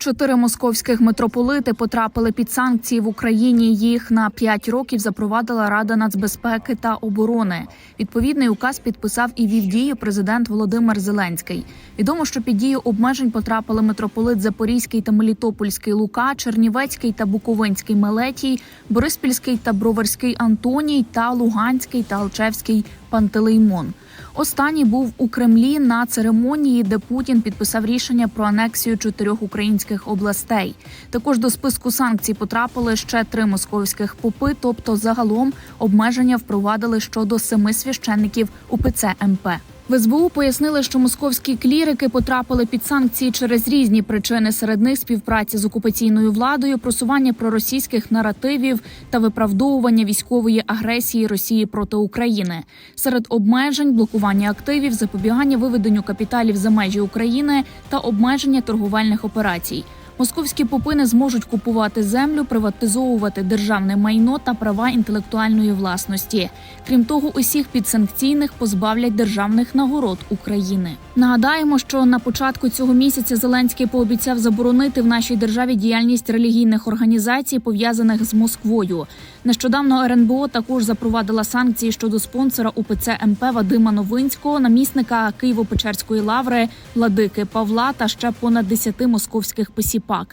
Чотири московських митрополити потрапили під санкції в Україні. Їх на п'ять років запровадила Рада нацбезпеки та оборони. Відповідний указ підписав і вів дію президент Володимир Зеленський. Відомо, що під дію обмежень потрапили митрополит Запорізький та Мелітопольський Лука, Чернівецький та Буковинський Мелетій, Бориспільський та Броварський Антоній та Луганський та Алчевський Пантелеймон. Останній був у Кремлі на церемонії, де Путін підписав рішення про анексію чотирьох українських областей. Також до списку санкцій потрапили ще три московських попи, тобто загалом обмеження впровадили щодо семи священників УПЦ МП. В СБУ пояснили, що московські клірики потрапили під санкції через різні причини. Серед них співпраця з окупаційною владою, просування проросійських наративів та виправдовування військової агресії Росії проти України. Серед обмежень блокування активів, запобігання виведенню капіталів за межі України та обмеження торговельних операцій. Московські попи не зможуть купувати землю, приватизовувати державне майно та права інтелектуальної власності. Крім того, усіх підсанкційних позбавлять державних нагород України. Нагадаємо, що на початку цього місяця Зеленський пообіцяв заборонити в нашій державі діяльність релігійних організацій, пов'язаних з Москвою. Нещодавно РНБО також запровадила санкції щодо спонсора УПЦ МП Вадима Новинського, намісника Києво-Печерської лаври владики Павла та ще понад 10 московських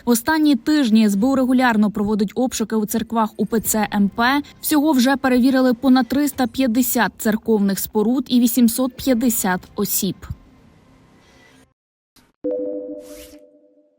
В останні тижні СБУ регулярно проводить обшуки у церквах УПЦ МП. Всього вже перевірили понад 350 церковних споруд і 850 осіб.